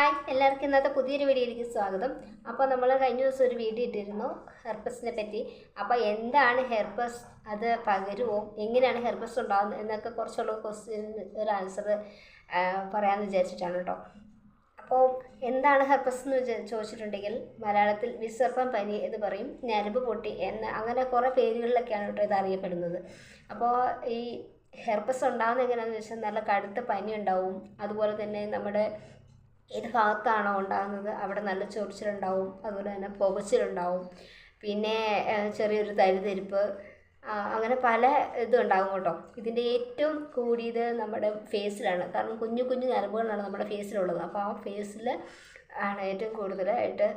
Hi എല്ലാവർക്കും ഇന്നത്തെ പുതിയൊരു വീഡിയോയിലേക്ക് സ്വാഗതം. അപ്പോൾ നമ്മൾ കഴിഞ്ഞ ദിവസം ഒരു വീഡിയോ ഇട്ടിരുന്നു ഹെർപ്പസിനെ പറ്റി. അപ്പോൾ എന്താണ് ഹെർപ്പസ് അത് പകരുമോ എങ്ങനെയാണ് ഹെർപ്പസ് ഉണ്ടാകുന്നത് എന്നൊക്കെ കുറച്ചുള്ള ക്വസ്റ്റ്യൻ ഒരു ആൻസർ പറയാമെന്ന് വിചാരിച്ചിട്ടാണ് കേട്ടോ അപ്പോൾ എന്താണ് ഹെർപ്പസ് എന്ന് ചോദിച്ചിട്ടുണ്ടെങ്കിൽ മലയാളത്തിൽ വിസർപ്പം പനി എന്ന് പറയും ഞരമ്പ് പൊട്ടി എന്ന് അങ്ങനെ കുറേ പേരുകളിലൊക്കെയാണ് കേട്ടോ ഇത് അറിയപ്പെടുന്നത്. അപ്പോൾ ഈ ഹെർപ്പസ് ഉണ്ടാകുന്ന എങ്ങനെയാണെന്ന് വെച്ചാൽ നല്ല കടുത്ത പനി ഉണ്ടാവും. അതുപോലെ തന്നെ നമ്മുടെ ഏത് ഭാഗത്താണോ ഉണ്ടാകുന്നത് അവിടെ നല്ല ചൊറിച്ചിലുണ്ടാവും അതുപോലെ തന്നെ പുകച്ചിലുണ്ടാവും. പിന്നെ ചെറിയൊരു തരിതരിപ്പ് അങ്ങനെ പല ഇതും ഉണ്ടാകും കേട്ടോ. ഇതിന്റെ ഏറ്റവും കൂടിയത് നമ്മുടെ ഫേസിലാണ്. കാരണം കുഞ്ഞു കുഞ്ഞു ഞരമ്പുകളാണ് നമ്മുടെ ഫേസിലുള്ളത്. അപ്പോൾ ആ ഫേസിൽ ആണ് ഏറ്റവും കൂടുതലായിട്ട്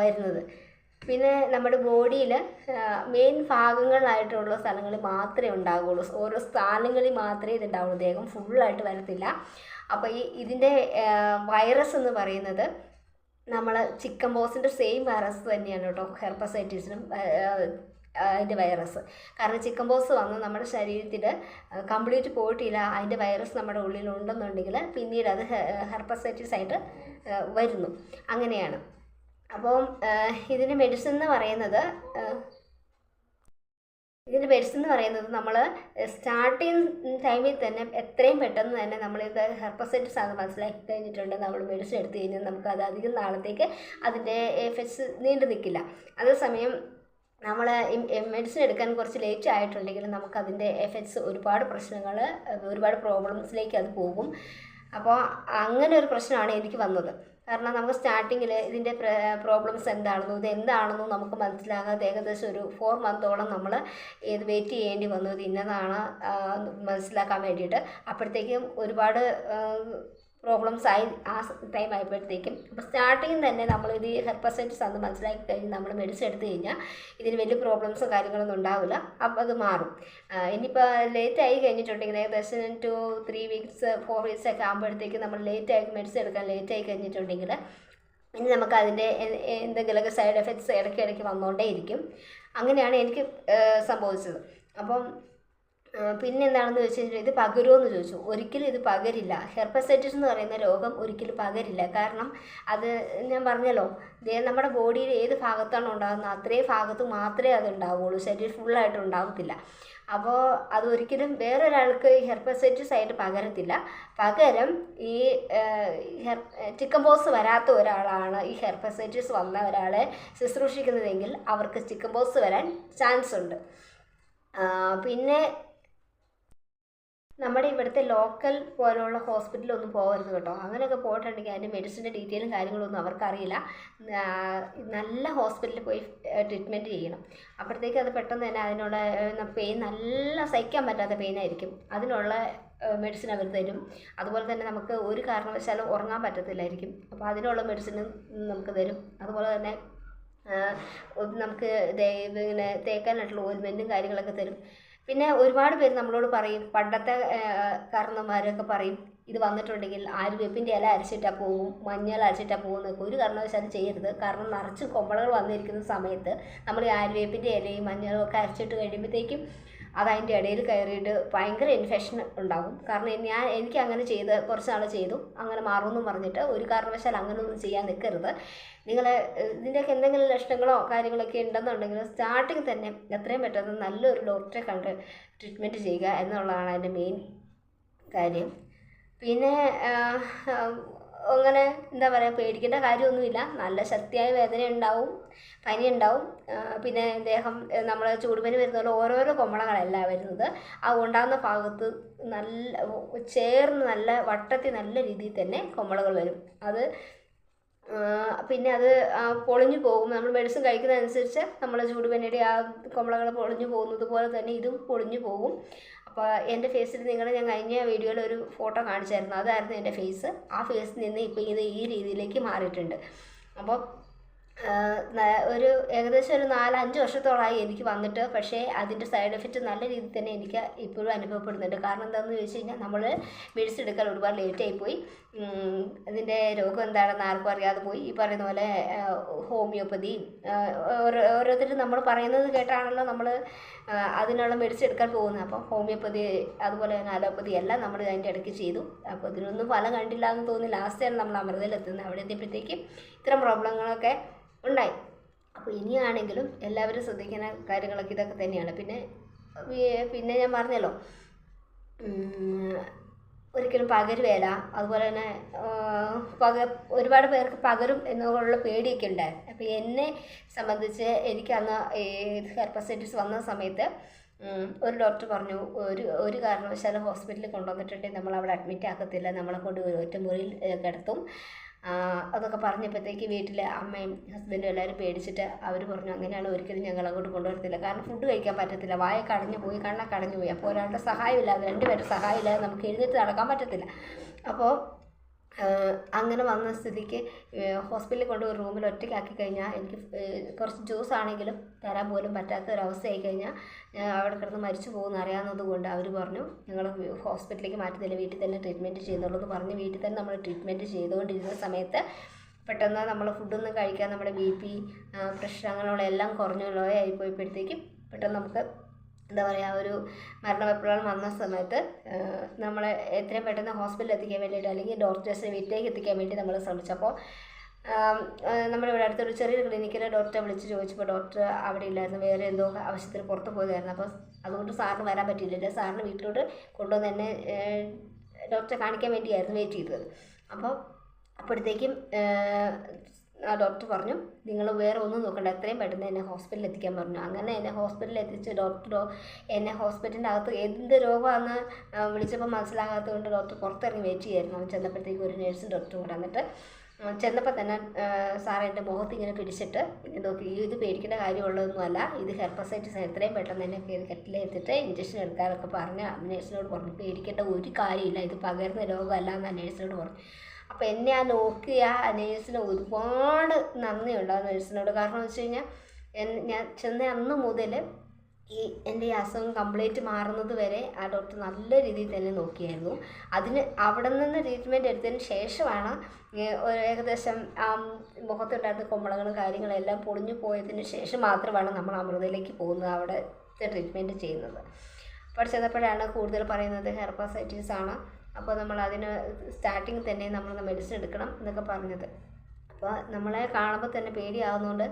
വരുന്നത്. പിന്നെ നമ്മുടെ ബോഡിയിൽ മെയിൻ ഭാഗങ്ങളായിട്ടുള്ള സ്ഥലങ്ങളിൽ മാത്രമേ ഉണ്ടാകുള്ളൂ ഓരോ സ്ഥാനങ്ങളിൽ മാത്രമേ ഇതുണ്ടാവുള്ളൂ. ദേഹം ഫുള്ളായിട്ട് വരത്തില്ല. അപ്പോൾ ഈ ഇതിന്റെ വൈറസ് എന്ന് പറയുന്നത് നമ്മൾ ചിക്കൻ ബോസിന്റെ സെയിം വൈറസ് തന്നെയാണ് കേട്ടോ. ഹെർപ്പസൈറ്റിസിനും അതിന്റെ വൈറസ് കാരണം ചിക്കൻ ബോസ് വന്ന് നമ്മുടെ ശരീരത്തിൽ കംപ്ലീറ്റ് പോയിട്ടില്ല അതിന്റെ വൈറസ് നമ്മുടെ ഉള്ളിൽ ഉണ്ടെന്നുണ്ടെങ്കിൽ പിന്നീട് അത് ഹെർപ്പസൈറ്റിസ് ആയിട്ട് വരുന്നു. അങ്ങനെയാണ്. അപ്പം ഇതിന്റെ മെഡിസിൻ എന്ന് പറയുന്നത് ഇതിന്റെ മെഡിസിൻ എന്ന് പറയുന്നത് നമ്മൾ സ്റ്റാർട്ടിങ് ടൈമിൽ തന്നെ എത്രയും പെട്ടെന്ന് തന്നെ നമ്മൾ നമ്മളിത് ഹെർപ്പസൈറ്റിസ് ആണ് മനസ്സിലാക്കി കഴിഞ്ഞിട്ടുണ്ട്. നമ്മൾ മെഡിസിൻ എടുത്തു കഴിഞ്ഞാൽ നമുക്ക് അത് അധികം നാളത്തേക്ക് അതിന്റെ എഫക്ട്സ് നീണ്ടു നിൽക്കില്ല. അതേസമയം നമ്മൾ മെഡിസിൻ എടുക്കാൻ കുറച്ച് ലേറ്റ് ആയിട്ടുണ്ടെങ്കിൽ നമുക്കതിന്റെ എഫക്ട്സ് ഒരുപാട് പ്രശ്നങ്ങൾ ഒരുപാട് പ്രോബ്ലംസിലേക്ക് അത് പോകും. അപ്പോൾ അങ്ങനെ ഒരു പ്രശ്നമാണ് എനിക്ക് വന്നത്. കാരണം നമുക്ക് സ്റ്റാർട്ടിങ്ങിൽ ഇതിന്റെ പ്രോബ്ലംസ് എന്താണെന്നും ഇത് എന്താണെന്നും നമുക്ക് മനസ്സിലാകാതെ ഏകദേശം ഒരു ഫോർ മന്തോളം നമ്മൾ ഇത് വെയിറ്റ് ചെയ്യേണ്ടി വന്നു. ഇത് ഇന്നതാണ് മനസ്സിലാക്കാൻ വേണ്ടിയിട്ട്. അപ്പോഴത്തേക്കും ഒരുപാട് പ്രോബ്ലംസ് ആയി ആ ടൈം ആയപ്പോഴത്തേക്കും. അപ്പോൾ സ്റ്റാർട്ടിങ് തന്നെ നമ്മൾ ഇത് ഹെർപ്പസൈറ്റിസ് അന്ന് മനസ്സിലാക്കി കഴിഞ്ഞ് നമ്മൾ മെഡിസിൻ എടുത്തു കഴിഞ്ഞാൽ ഇതിന് വലിയ പ്രോബ്ലംസോ കാര്യങ്ങളൊന്നും ഉണ്ടാവില്ല. അപ്പോൾ അത് മാറും. ഇനിയിപ്പോൾ ലേറ്റ് ആയി കഴിഞ്ഞിട്ടുണ്ടെങ്കിൽ ഏകദേശം two three weeks four weeks ഒക്കെ ആകുമ്പോഴത്തേക്ക് നമ്മൾ ലേറ്റ് ആയി മെഡിസിൻ എടുക്കാൻ ലേറ്റ് ആയി കഴിഞ്ഞിട്ടുണ്ടെങ്കിൽ ഇനി നമുക്ക് അതിന്റെ എന്തെങ്കിലുമൊക്കെ സൈഡ് എഫക്ട്സ് ഇടയ്ക്ക് വന്നുകൊണ്ടേയിരിക്കും വന്നുകൊണ്ടേ അങ്ങനെയാണ് എനിക്ക് സംഭവിച്ചത്. അപ്പം ആ, പിന്നെ എന്താണെന്ന് വെച്ച് കഴിഞ്ഞാൽ ഇത് പകരുമോ എന്ന് ചോദിച്ചു. ഒരിക്കലും ഇത് പകരില്ല. ഹെർപ്പസൈറ്റിസ് എന്ന് പറയുന്ന രോഗം ഒരിക്കലും പകരില്ല. കാരണം അത് ഞാൻ പറഞ്ഞല്ലോ നമ്മുടെ ബോഡിയിൽ ഏത് ഭാഗത്താണ് ഉണ്ടാകുന്നത് അത്രയും ഭാഗത്ത് മാത്രമേ അത് ഉണ്ടാവുകയുള്ളൂ. ശരീരം ഫുള്ളായിട്ട് ഉണ്ടാകത്തില്ല അപ്പോൾ അതൊരിക്കലും വേറൊരാൾക്ക് ഹെർപ്പസൈറ്റിസ് ആയിട്ട് പകരത്തില്ല. പകരം ഈ ഹെർ ചിക്കൻ ബോസ് വരാത്ത ഒരാളാണ് ഈ ഹെർപ്പസൈറ്റിസ് വന്ന ഒരാളെ ശുശ്രൂഷിക്കുന്നതെങ്കിൽ അവർക്ക് ചിക്കൻ ബോസ് വരാൻ ചാൻസ് ഉണ്ട്. പിന്നെ നമ്മുടെ ഇവിടുത്തെ ലോക്കൽ പോലുള്ള ഹോസ്പിറ്റലൊന്നും പോകരുത് കേട്ടോ. അങ്ങനെയൊക്കെ പോയിട്ടുണ്ടെങ്കിൽ അതിന്റെ മെഡിസിന്റെ ഡീറ്റെയിലും കാര്യങ്ങളൊന്നും അവർക്കറിയില്ല. നല്ല ഹോസ്പിറ്റലിൽ പോയി ട്രീറ്റ്മെന്റ് ചെയ്യണം. അപ്പോഴത്തേക്ക് അത് പെട്ടെന്ന് തന്നെ അതിനുള്ള പെയിൻ നല്ല സഹിക്കാൻ പറ്റാത്ത പെയിൻ ആയിരിക്കും. അതിനുള്ള മെഡിസിൻ അവർ തരും. അതുപോലെ തന്നെ നമുക്ക് ഒരു കാരണവശാലും ഉറങ്ങാൻ പറ്റത്തില്ലായിരിക്കും. അപ്പോൾ അതിനുള്ള മെഡിസിനും നമുക്ക് തരും. അതുപോലെ തന്നെ നമുക്ക് ഇങ്ങനെ തേക്കാനായിട്ടുള്ള ഓയിൽമെന്റും കാര്യങ്ങളൊക്കെ തരും. പിന്നെ ഒരുപാട് പേര് നമ്മളോട് പറയും പണ്ടത്തെ കാരണന്മാരൊക്കെ പറയും ഇത് വന്നിട്ടുണ്ടെങ്കിൽ ആര്യവേപ്പിന്റെ ഇല അരച്ചിട്ടാ പോകും മഞ്ഞൾ അരച്ചിട്ടാ പോകും എന്നൊക്കെ. ഒരു കാരണവശാലും ചെയ്യരുത്. കാരണം നിറച്ച് കൊമ്പളകൾ വന്നിരിക്കുന്ന സമയത്ത് നമ്മൾ ഈ ആര്യവേപ്പിന്റെ ഇലയും മഞ്ഞളും ഒക്കെ അരച്ചിട്ട് കഴിയുമ്പോഴത്തേക്കും അത് അതിന്റെ ഇടയിൽ കയറിയിട്ട് ഭയങ്കര ഇൻഫെക്ഷൻ ഉണ്ടാകും കാരണം ഞാൻ എനിക്ക് അങ്ങനെ ചെയ്ത് കുറച്ച് നാൾ ചെയ്തു. അങ്ങനെ മാറുമെന്നും പറഞ്ഞിട്ട് ഒരു കാരണവശാൽ അങ്ങനെ ഒന്നും ചെയ്യാൻ നിൽക്കരുത് നിങ്ങൾ ഇതിന്റെയൊക്കെ എന്തെങ്കിലും ലക്ഷണങ്ങളോ കാര്യങ്ങളൊക്കെ ഉണ്ടെന്നുണ്ടെങ്കിൽ സ്റ്റാർട്ടിങ് തന്നെ എത്രയും പെട്ടെന്ന് നല്ലൊരു ഡോക്ടറെ കണ്ട് ട്രീറ്റ്മെന്റ് ചെയ്യുക എന്നുള്ളതാണ് അതിന്റെ മെയിൻ കാര്യം. പിന്നെ അങ്ങനെ എന്താ പറയുക പേടിക്കേണ്ട കാര്യമൊന്നുമില്ല. നല്ല ശക്തിയായ വേദന ഉണ്ടാവും പനി ഉണ്ടാവും പിന്നെ ദേഹം നമ്മൾ ചൂടുപനി വരുന്ന ഓരോരോ കൊമ്മളകളല്ല വരുന്നത്. ആ ഉണ്ടാകുന്ന ഭാഗത്ത് നല്ല ചേർന്ന് നല്ല വട്ടത്തിൽ നല്ല രീതിയിൽ തന്നെ കൊമ്പളകൾ വരും. അത് പിന്നെ അത് പൊളിഞ്ഞു പോകും. നമ്മൾ മെഡിസിൻ കഴിക്കുന്നതനുസരിച്ച് നമ്മൾ ചൂടുപനിയുടെ ആ കൊമ്പളകൾ പൊളിഞ്ഞു പോകുന്നത് പോലെ തന്നെ ഇതും പൊളിഞ്ഞു പോകും. അപ്പോൾ എന്റെ ഫേസിൽ നിങ്ങൾ ഞാൻ കഴിഞ്ഞ വീഡിയോയിൽ ഒരു ഫോട്ടോ കാണിച്ചായിരുന്നു. അതായിരുന്നു എന്റെ ഫേസ്. ആ ഫേസിൽ നിന്ന് ഇപ്പോൾ ഇത് ഈ രീതിയിലേക്ക് മാറിയിട്ടുണ്ട്. അപ്പോൾ ഒരു ഏകദേശം ഒരു നാലഞ്ച് വർഷത്തോളമായി എനിക്ക് വന്നിട്ട്. പക്ഷേ അതിന്റെ സൈഡ് എഫക്റ്റ് നല്ല രീതിയിൽ തന്നെ എനിക്ക് ഇപ്പോഴും അനുഭവപ്പെടുന്നുണ്ട്. കാരണം എന്താണെന്ന് ചോദിച്ചു കഴിഞ്ഞാൽ നമ്മൾ മെഡിസിൻ എടുക്കാൻ ഒരുപാട് ലേറ്റ് ആയിപ്പോയി അതിന്റെ അത് രോഗം എന്താണെന്ന് ആർക്കും അറിയാതെ പോയി. ഈ പറയുന്ന പോലെ ഹോമിയോപ്പതി ഓരോ ഓരോരുത്തരും നമ്മൾ പറയുന്നത് കേട്ടാണല്ലോ നമ്മൾ അതിനുള്ള മെഡിസിൻ എടുക്കാൻ പോകുന്നത്. അപ്പം ഹോമിയോപ്പതി അതുപോലെ തന്നെ അലോപ്പതി എല്ലാം നമ്മൾ അതിന്റെ ഇടയ്ക്ക് ചെയ്തു. അപ്പോൾ ഇതിനൊന്നും ഫലം കണ്ടില്ല എന്ന് തോന്നി ലാസ്റ്റ് ആണ് നമ്മൾ അമൃതയിലെത്തുന്നത്. അവിടെ എത്തിയപ്പോഴത്തേക്കും ഇത്തരം പ്രോബ്ലങ്ങളൊക്കെ ഉണ്ടായി. അപ്പോൾ ഇനിയാണെങ്കിലും എല്ലാവരും ശ്രദ്ധിക്കുന്ന കാര്യങ്ങളൊക്കെ ഇതൊക്കെ തന്നെയാണ്. പിന്നെ പിന്നെ ഞാൻ പറഞ്ഞല്ലോ ഒരിക്കലും പകരുവേല അതുപോലെ തന്നെ പക ഒരുപാട് പേർക്ക് പകരും എന്നുള്ള പേടിയൊക്കെ ഉണ്ടായിരുന്നു അപ്പോൾ എന്നെ സംബന്ധിച്ച് എനിക്ക് അന്ന് ഈ ഹെർപ്പസൈറ്റിസ് വന്ന സമയത്ത് ഒരു ഡോക്ടർ പറഞ്ഞു ഒരു ഒരു കാരണവശാലും ഹോസ്പിറ്റലിൽ കൊണ്ടുവന്നിട്ടുണ്ടെങ്കിൽ നമ്മൾ അവിടെ അഡ്മിറ്റ് ആക്കത്തില്ല നമ്മളെ കൊണ്ട് ഒറ്റ മുറിയിൽ കിടത്തും. അതൊക്കെ പറഞ്ഞപ്പോഴത്തേക്ക് വീട്ടിലെ അമ്മയും ഹസ്ബൻഡും എല്ലാവരും പേടിച്ചിട്ട് അവർ പറഞ്ഞു അങ്ങനെയാണ് ഒരിക്കലും ഞങ്ങൾ അങ്ങോട്ട് കൊണ്ടുവരത്തില്ല. കാരണം ഫുഡ് കഴിക്കാൻ പറ്റത്തില്ല. വായ കടഞ്ഞു പോയി കണ്ണ കടഞ്ഞു പോയി. അപ്പോൾ ഒരാളുടെ സഹായമില്ലാതെ രണ്ടുപേരുടെ സഹായമില്ലാതെ നമുക്ക് എഴുന്നേറ്റ് നടക്കാൻ പറ്റത്തില്ല. അപ്പോൾ അങ്ങനെ വന്ന സ്ഥിതിക്ക് ഹോസ്പിറ്റലിൽ കൊണ്ട് റൂമിൽ ഒറ്റയ്ക്കാക്കി കഴിഞ്ഞാൽ എനിക്ക് കുറച്ച് ജ്യൂസ് ആണെങ്കിലും തരാൻ പോലും പറ്റാത്ത ഒരവസ്ഥയായി കഴിഞ്ഞാൽ ഞാൻ അവിടെ കിടന്ന് മരിച്ചു പോകുന്ന അറിയാവുന്നത് കൊണ്ട് അവർ പറഞ്ഞു ഞങ്ങൾ ഹോസ്പിറ്റലിലേക്ക് മാറ്റുന്നില്ല വീട്ടിൽ തന്നെ ട്രീറ്റ്മെന്റ് ചെയ്യുന്നുള്ളൂ എന്ന് പറഞ്ഞ് വീട്ടിൽ തന്നെ നമ്മൾ ട്രീറ്റ്മെന്റ് ചെയ്തുകൊണ്ടിരുന്ന സമയത്ത് പെട്ടെന്ന് നമ്മൾ ഫുഡൊന്നും കഴിക്കാൻ നമ്മുടെ ബി പി പ്രഷർ അങ്ങനെയുള്ള എല്ലാം കുറഞ്ഞു ലോ ആയി പോയപ്പോഴത്തേക്കും പെട്ടെന്ന് നമുക്ക് എന്താ പറയുക ഒരു മരണപ്പെട്ടുള്ള വന്ന സമയത്ത് നമ്മൾ എത്രയും പെട്ടെന്ന് ഹോസ്പിറ്റലിൽ എത്തിക്കാൻ വേണ്ടിയിട്ട് അല്ലെങ്കിൽ ഡോക്ടേഴ്സിന് വീട്ടിലേക്ക് എത്തിക്കാൻ വേണ്ടി നമ്മൾ ശ്രമിച്ചപ്പോൾ നമ്മുടെ ഇവിടെ അടുത്തൊരു ചെറിയൊരു ക്ലിനിക്കിൽ ഡോക്ടറെ വിളിച്ച് ചോദിച്ചപ്പോൾ ഡോക്ടർ അവിടെ ഇല്ലായിരുന്നു വേറെ എന്തോ ആവശ്യത്തിന് പുറത്ത് പോയതായിരുന്നു. അപ്പോൾ അതുകൊണ്ട് സാറിന് വരാൻ പറ്റിയില്ല. സാറിന് വീട്ടിലോട്ട് കൊണ്ടുവന്ന് എന്നെ ഡോക്ടറെ കാണിക്കാൻ വേണ്ടിയായിരുന്നു വെയിറ്റ് ചെയ്തത്. അപ്പോൾ അപ്പോഴത്തേക്കും ആ ഡോക്ടർ പറഞ്ഞു നിങ്ങൾ വേറെ ഒന്നും നോക്കണ്ട എത്രയും പെട്ടെന്ന് എന്നെ ഹോസ്പിറ്റലിൽ എത്തിക്കാൻ പറഞ്ഞു. അങ്ങനെ എന്നെ ഹോസ്പിറ്റലിൽ എത്തിച്ച് ഡോക്ടർ എന്നെ ഹോസ്പിറ്റലിന്റെ അകത്ത് എന്ത് രോഗമാണെന്ന് വിളിച്ചപ്പോൾ മനസ്സിലാകാത്തത് കൊണ്ട് ഡോക്ടർ പുറത്തിറങ്ങി വെയിറ്റ് ചെയ്യായിരുന്നു. അവൻ ചെന്നപ്പോഴത്തേക്ക് ഒരു നേഴ്സും ഡോക്ടറും കൂടെ വന്നിട്ട് ചെന്നപ്പോൾ തന്നെ സാറേ എന്റെ മുഖത്ത് ഇങ്ങനെ പിടിച്ചിട്ട് നോക്കി ഈ ഇത് പേടിക്കേണ്ട കാര്യമുള്ളതൊന്നുമല്ല ഇത് ഹെർപ്പസൈറ്റിസ് എത്രയും പെട്ടെന്ന് തന്നെ കയറി കെട്ടിലെത്തിട്ട് ഇഞ്ചക്ഷൻ എടുക്കാനൊക്കെ പറഞ്ഞ് നേഴ്സിനോട് പറഞ്ഞു പേടിക്കേണ്ട ഒരു കാര്യമില്ല ഇത് പകരുന്ന രോഗമല്ല എന്ന് നേഴ്സിനോട് പറഞ്ഞു. അപ്പോൾ എന്നെ ആ നോക്കിയ ആ നേഴ്സിന് ഒരുപാട് നന്ദിയുണ്ട് ആ നേഴ്സിനോട് കാരണം എന്ന് വെച്ച് കഴിഞ്ഞാൽ ഞാൻ ചെന്ന അന്ന് മുതൽ ഈ എന്റെ ഈ അസുഖം കംപ്ലീറ്റ് മാറുന്നത് വരെ ആ ഡോക്ടർ നല്ല രീതിയിൽ തന്നെ നോക്കിയായിരുന്നു. അതിന് അവിടെ നിന്ന് ട്രീറ്റ്മെന്റ് എടുത്തതിന് ശേഷമാണ് ഏകദേശം ആ മുഖത്തുണ്ടായിരുന്ന കുമ്പളങ്ങളും കാര്യങ്ങളെല്ലാം പൊളിഞ്ഞു പോയതിന് ശേഷം മാത്രമാണ് നമ്മൾ അമൃതയിലേക്ക് പോകുന്നത് അവിടെ ട്രീറ്റ്മെന്റ് ചെയ്യുന്നത്. അപ്പോൾ ചെന്നപ്പോഴാണ് കൂടുതൽ പറയുന്നത് ഹെർപ്പാസൈറ്റിസ് ആണ്. അപ്പോൾ നമ്മൾ അതിന് സ്റ്റാർട്ടിങ് തന്നെ നമ്മൾ മെഡിസിൻ എടുക്കണം എന്നൊക്കെ പറഞ്ഞത്. അപ്പോൾ നമ്മളെ കാണുമ്പോൾ തന്നെ പേടിയാവുന്നതുകൊണ്ട്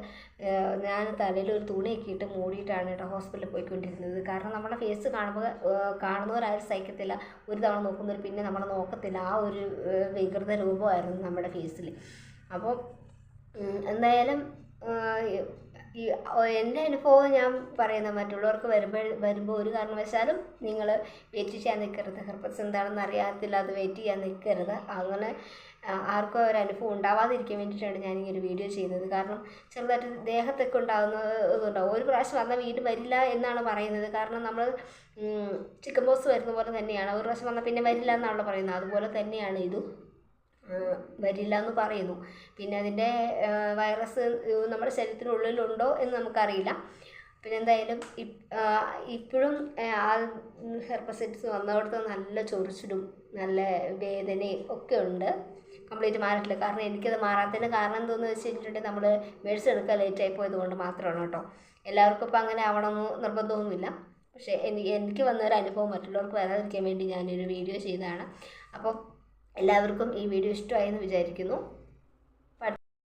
ഞാൻ തലയിൽ ഒരു തുണിയൊക്കെ ഇട്ട് മൂടിയിട്ടാണ് കേട്ടോ ഹോസ്പിറ്റലിൽ പോയിക്കൊണ്ടിരുന്നത്. കാരണം നമ്മളെ ഫേസ് കാണുമ്പോൾ കാണുന്നവരാരും സഹിക്കത്തില്ല. ഒരു തവണ നോക്കുന്നവർ പിന്നെ നമ്മളെ നോക്കത്തില്ല. ആ ഒരു വികൃത രൂപമായിരുന്നു നമ്മുടെ ഫേസിൽ അപ്പോൾ എന്തായാലും ഈ എന്റെ അനുഭവം ഞാൻ പറയുന്ന മറ്റുള്ളവർക്ക് വരുമ്പോൾ വരുമ്പോൾ ഒരു കാരണവശാലും നിങ്ങൾ വെയിറ്റ് ചെയ്യാൻ നിൽക്കരുത്. ഹെർപ്പസ് എന്താണെന്ന് അറിയാത്തില്ല അത് വെയിറ്റ് ചെയ്യാൻ നിൽക്കരുത്. അങ്ങനെ ആർക്കും ഒരു അനുഭവം ഉണ്ടാവാതിരിക്കാൻ വേണ്ടിയിട്ടാണ് ഞാൻ ഈ ഒരു വീഡിയോ ചെയ്യുന്നത്. കാരണം ചെറുതായിട്ട് ദേഹത്തൊക്കെ ഉണ്ടാകുന്ന ഒരു പ്രാവശ്യം വന്നാൽ വീണ്ടും വരില്ല എന്നാണ് പറയുന്നത്. കാരണം നമ്മൾ ചിക്കൻ ബോക്സ് വരുന്ന പോലെ തന്നെയാണ്. ഒരു പ്രാവശ്യം വന്നാൽ പിന്നെ വരില്ല എന്നാണല്ലോ പറയുന്നത്. അതുപോലെ തന്നെയാണ് ഇതും. വരില്ല എന്ന് പറയുന്നു. പിന്നെ അതിന്റെ വൈറസ് നമ്മുടെ ശരീരത്തിനുള്ളിലുണ്ടോ എന്ന് നമുക്കറിയില്ല. പിന്നെ എന്തായാലും ഇപ്പോഴും ആ, ഹെർപ്പസൈറ്റിസ് വന്നവിടുത്തെ നല്ല ചൊറിച്ചിലും നല്ല വേദനയും ഒക്കെ ഉണ്ട്. കംപ്ലീറ്റ് മാറിയിട്ടില്ല. കാരണം എനിക്കത് മാറാത്തതിന് കാരണം എന്താണെന്ന് വെച്ച് കഴിഞ്ഞിട്ടുണ്ടെങ്കിൽ നമ്മൾ മെഡിസിൻ എടുക്കാൻ ലേറ്റായി പോയത് കൊണ്ട് മാത്രമാണ് കേട്ടോ. എല്ലാവർക്കും ഇപ്പം അങ്ങനെ ആവണമെന്ന് നിർബന്ധമൊന്നുമില്ല. പക്ഷേ എനിക്ക് എനിക്ക് വന്ന ഒരു അനുഭവം മറ്റുള്ളവർക്ക് വരാതിരിക്കാൻ വേണ്ടി ഞാനൊരു വീഡിയോ ചെയ്തതാണ്. അപ്പം എല്ലാവർക്കും ഈ വീഡിയോ ഇഷ്ടമായി എന്ന് വിചാരിക്കുന്നു.